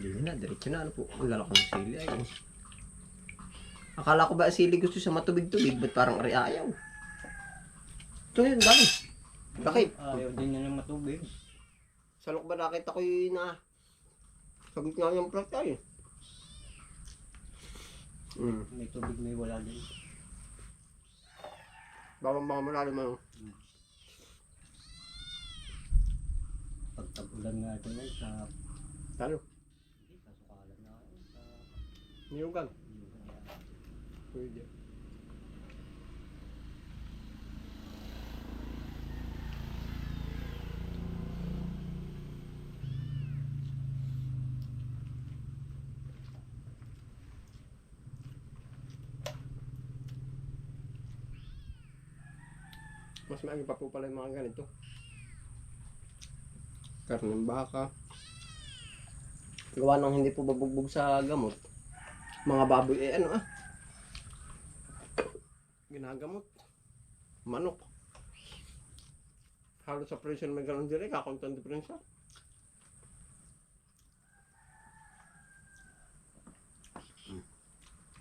Hindi na, diretso na. Ano po? Ang lalaki ng sili ay. oh. Akala ko ba sili gusto sa matubig-tubig? Ba't parang ari ayaw? Ito yun, dami. Bakit? Ayaw din niya ng matubig. Sa loob ba nakita ko yun na sa gitna yung plat ay. Hmm. May tubig may wala din. Bawang mga malalim ano. Pag tag-ulan nga ito na sa... Ano? Hindi, kasukalan na ako. Sa... Niyugan. Pwede. Mas maagi pa po pala yung mga ganito. Karne ng baka. Gawa ng hindi po babugbog sa gamot. Mga baboy eh ano ah. Ginagamot. Manok. Halos sa presyo may ganun dire, kakuntan diferensya.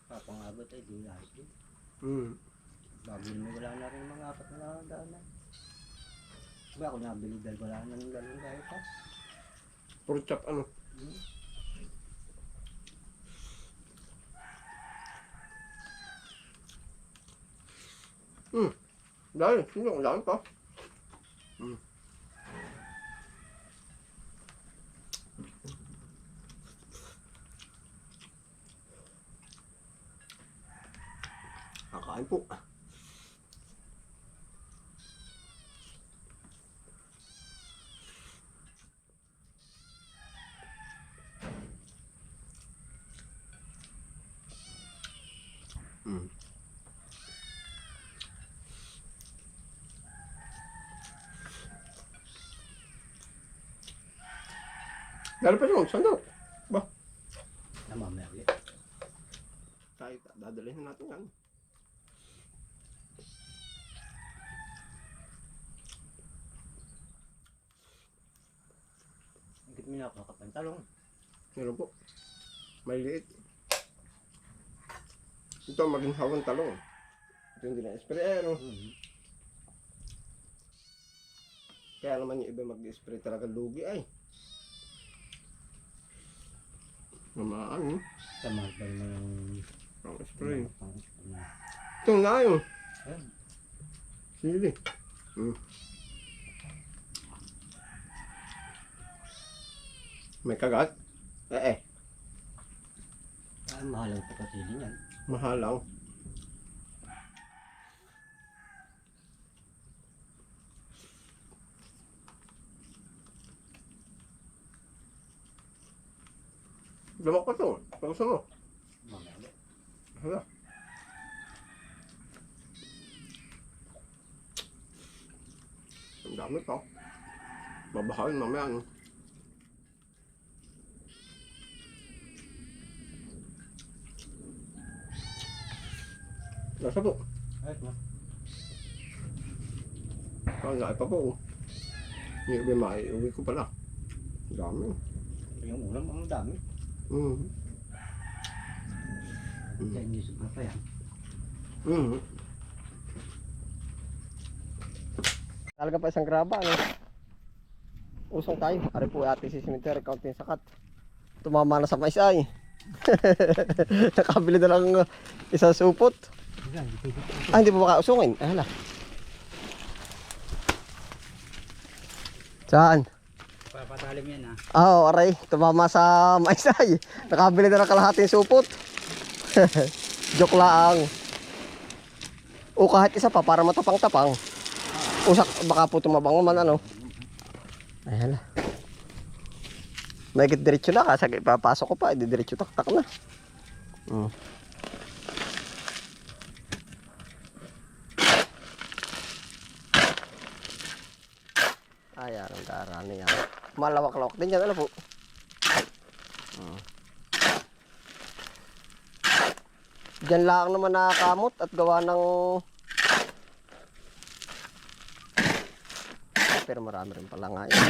Papangabot ay di lahat din. Hmm. Bago na wala na rin mga apat na daanan. Ba ako nabili dahil wala na ng dalawang dahil pa. Puro chop ano. Hmm. Hmm. Dahil, sino ang dami pa. Hmm. Kakain po. Hmm. Meron pa yun, sandok. Na mamaya ulit. Tayo, dadalhin natin yan. Higit mo na kakapantalong. Meron po. May liit. Ito maging hawang talong. Ito yung dina-spray. Ano? Hmm. Kaya naman yung iba mag-spray talaga lugi ay. Mamaan, eh. Tamad ba naman yung... Pang spray. Pang- pang- Ito na yun. Ayun. Sili. Hmm. May kagat? Eh eh. Ah, mahal ang pagkasili niyan. Mahalaw. Lamak pa to. Pausa mo. Mamaya ulit. Hala. Ang dami pa. Babahain mamaya. No? Nasa po. Ayos mo. Kaya pa po. Hindi ko may uwi ko pala. Ang dami. Yung ulam ang dami. Mm. Kaya hindi sobra pa yan. Mm. Talaga pa isang graba, ano? Usong tayo. Ari po ate si cemetery, kaunting sakat. Tumama na sa mais ay. Nakabili na lang isang supot. Ah, hindi pa baka usungin. Ay, hala. Saan? Papatalim yan ah. Ah, oh, aray. Tumama sa mais ay. Nakabili na ng kalahating supot. Joke lang. O kahit isa pa para matapang-tapang. Usak, baka po tumabang naman ano. Ay, hala. Mahigit diretso na kasi ipapasok ko pa, edi diretso taktak na. Hmm. Ayan, ang darami yan malawak-lawak din yan. Ano po? Hmm. Diyan lang naman nakakamot at gawa ng pero marami rin pala nga yun.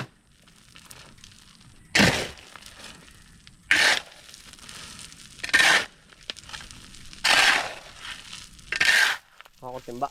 Ako timba.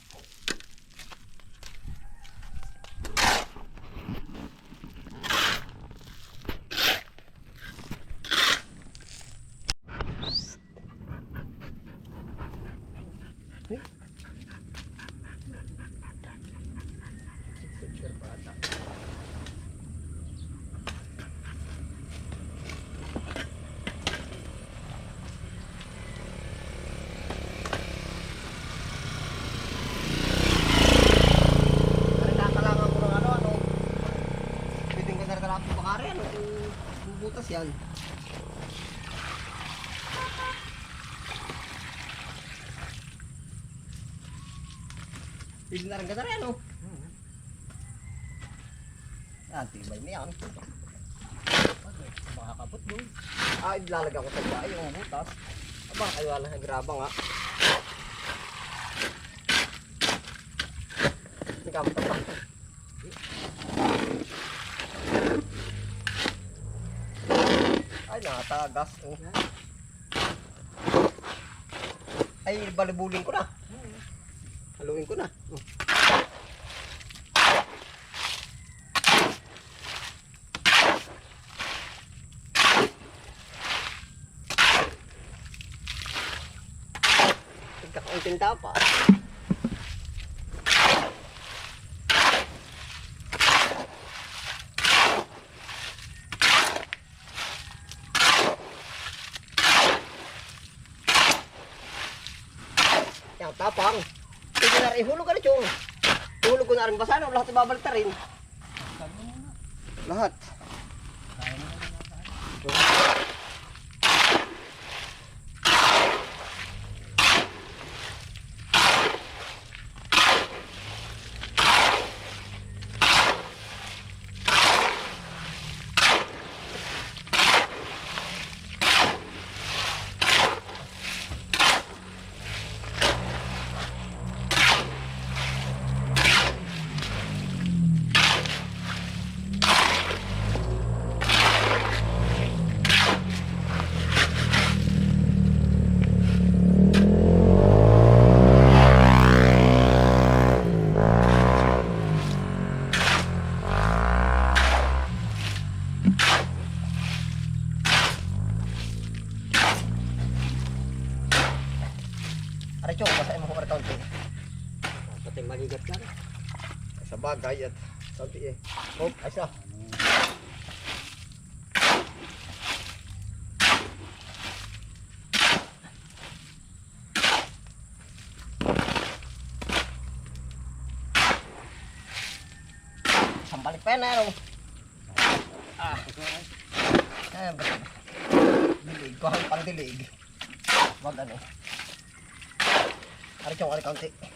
Pwede na rin ganari, ano. Yan, tibay na yan. Makakabot doon. Ah, ilalagay ko sa dyan yung butas. Aba, kayo wala na graba nga. Hindi ka pa. Ay, nakatagas. Oh. Ay, balibulin ko na. Haluin ko na. Oh. Nagkakaunting tapa. Yang tapang. Pwede na rin ihulog ka na chong. Rin basa na. Lahat ibabalik na rin. Lahat. Aray Sa bagay at kaunti eh. Oh, ay sa. Sambalik pa yan ano. Ah. Basta. Dilig ko ang pandilig. Wag ano. Ari chong, ari kaunti.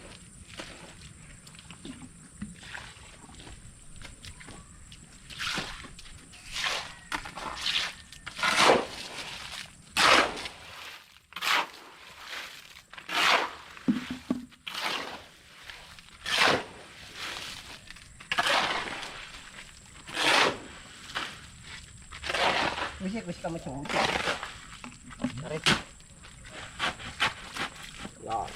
Wisik, wisik kami siyang wisik. Arit. Yan.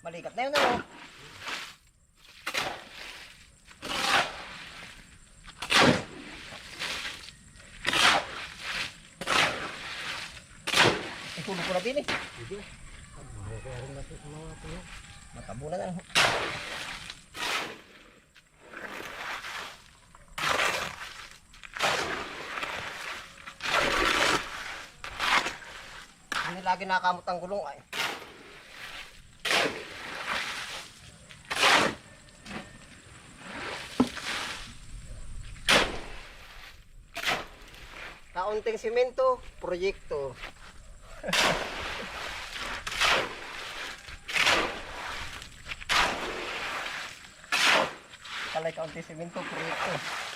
Malikat na yun ano. Itulog na din eh. Matabo na lang. Hindi lagi nakakamot ang gulong ay. Kaunting simento, proyekto. Kalay kaunti simento, proyekto.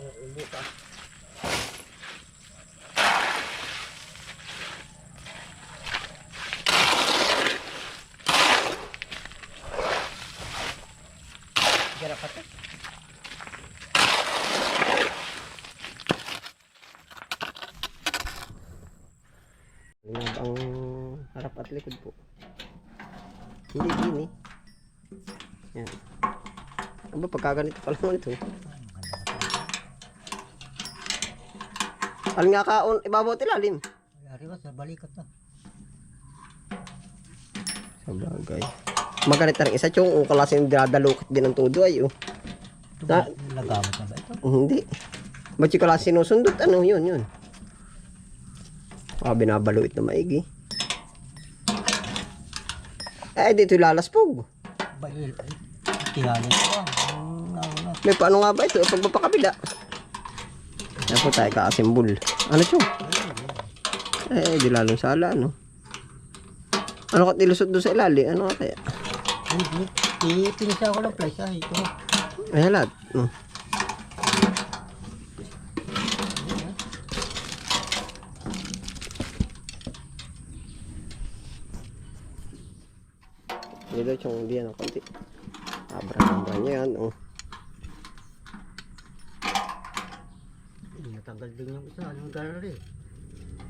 Oo, bukas. Gara pa to. Yan ang harap at likod po. Hindi gini. Yan. Ano ba pagkaganito pa lang ito? Alin nga kaon, ibabaw at ilalim. Yari ba sa balikat to? Sa bagay. Maganit na rin isa chong kung kalasing dinadalukot din ang todo ay oh. Na, Nagamit na ba ito? hindi. Ba't yung kalasing sinusundot? Ano yun yun? Ah, binabaluit na maigi. Eh, dito lalaspog. Bail. Tiyanin ko ah. Ang nauna. May paano nga ba ito? Pag mapakabila. Yan po tayo kaasimbol. Ano ito? Eh, di lalong sala, ano? Ano ka nilusot doon sa ilali? Ano nga kaya? Hindi. Ipinisa ko ng place ah. Ito. Ay, halat. No. Dito yung hindi ano konti. Abra-abra niya yan. Oh. Natanggal din yung isa. Anong gallery?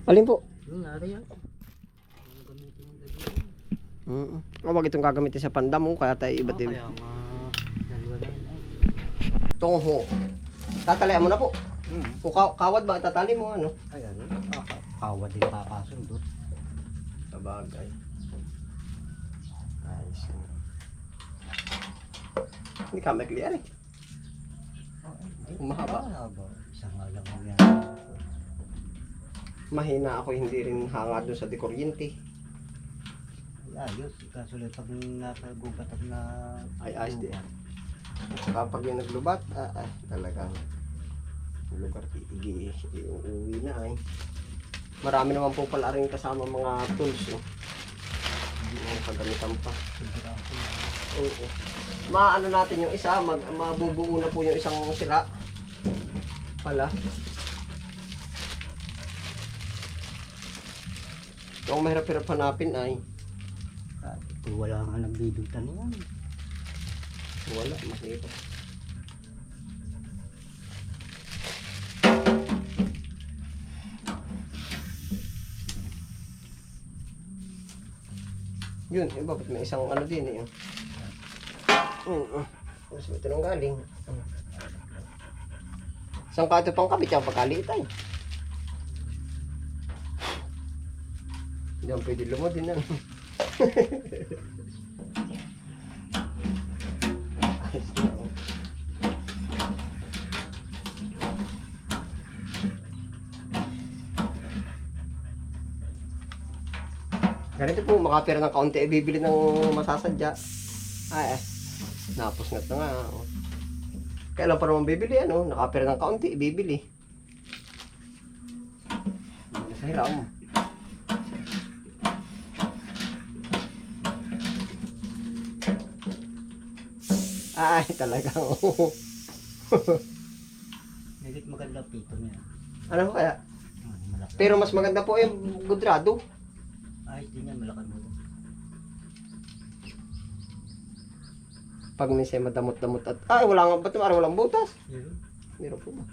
Alin po? Yung nari yan. Ang gamitin yung gallery. Mm -mm. Oh, wag itong gagamitin sa pandam mo. Kaya tayo iba't Ah, ibig. Kaya nga. Dalawa na yun. ay. Itong ho. Tatalayan mo na po. Hmm. Kung ka- kawad ba, tatali mo ano? Ay ano? Kaka- Kawa din papasundot. Sabagay. Ayos. Hindi ka mag-clear eh. Mahaba. Isa nga lang ang yan. Mahina ako hindi rin hanga doon sa dekuryente. Ay, Ayos. Kaso lang pag nasa gubat at na... Ay, ayos di. Kapag yung naglubat, ah, ah, talagang lugar igi uuwi na ay. Marami naman po pala rin kasama mga tools. No? Mga kagamitan pa. Oo. Maano natin yung isa, mag, mabubuo na po yung isang sira. Pala. Yung mahirap-hirap hanapin ay ito wala nga nagbidutan yan. wala, mahirap. Yun, eh, bakit may isang ano din eh. Yun, uh, mas ito nang galing. Isang kato pang kabit yung pagkaliit ay. Hindi ang pwede lumod din yan. Ayos na. Ganito po, makapira ng kaunti, eh, bibili ng masasadya. Ay, eh. Napos ito nga. oh. Kailan pa naman bibili, ano? Nakapira ng kaunti, bibili. Sa hiram. Ay, talagang. oh. Nagit maganda pito niya. ano kaya? Malaki. Pero mas maganda po yung gudrado. Ayos din yan, malaki mo. Pag minsan madamot-damot at... Ay, wala nga. Ba't naman walang butas? Meron po ba?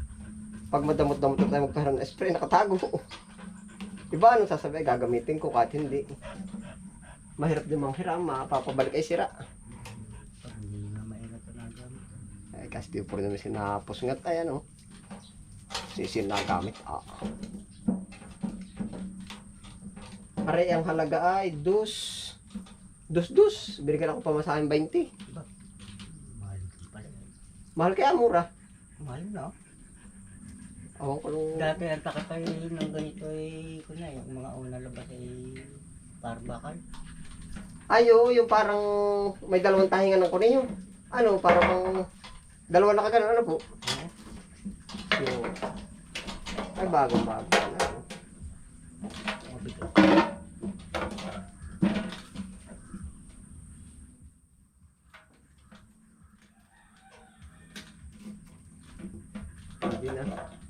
Pag madamot-damot at tayo magpahiram ng spray, nakatago. Iba ano sasabi, gagamitin ko kahit hindi. Mahirap din manghiram, mapapabalik ay sira. Pag hindi nga na nagamit. Ay, kasi di po rin naman sinapos ngat ay ano. Sisin na gamit. Ah. Pare, ang halaga ay dus. Dus dus. Binigyan ako pamasahin 20. Mahal din pala. Mahal kaya mura. Mahal na. Awan ko nung... Dati ang takatay ng ganito ay, kuna yung mga una labas ay parbakal. Ayo, yung parang may dalawang tahingan ng kunin yung ano, parang dalawa na kagano, ano po? Yung, ay bagong bago.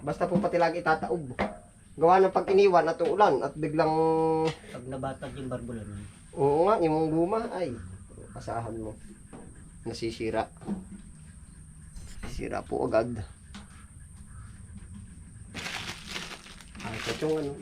Basta po pati lagi itataob. Gawa ng pag iniwan at uulan at biglang Pag nabatag yung barbulan, Oo nga, yung guma ay kasahan mo. Nasisira. Sira po agad. Ay, ito yung ano.